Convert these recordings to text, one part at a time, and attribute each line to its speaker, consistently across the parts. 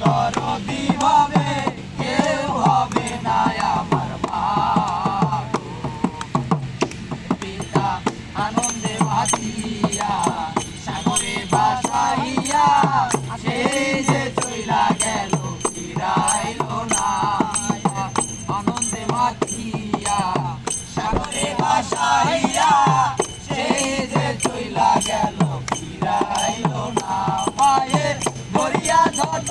Speaker 1: দরদি হবে কেউ হবে না আমার পিতা আনন্দে চইলা গেল ফিরাইল না আনন্দে মাতিয়া সাগরে ভাসাইয়া সেই যে চইলা গেল ফিরাইল না মায়ের করিয়া যত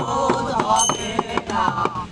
Speaker 1: 모두 어깨가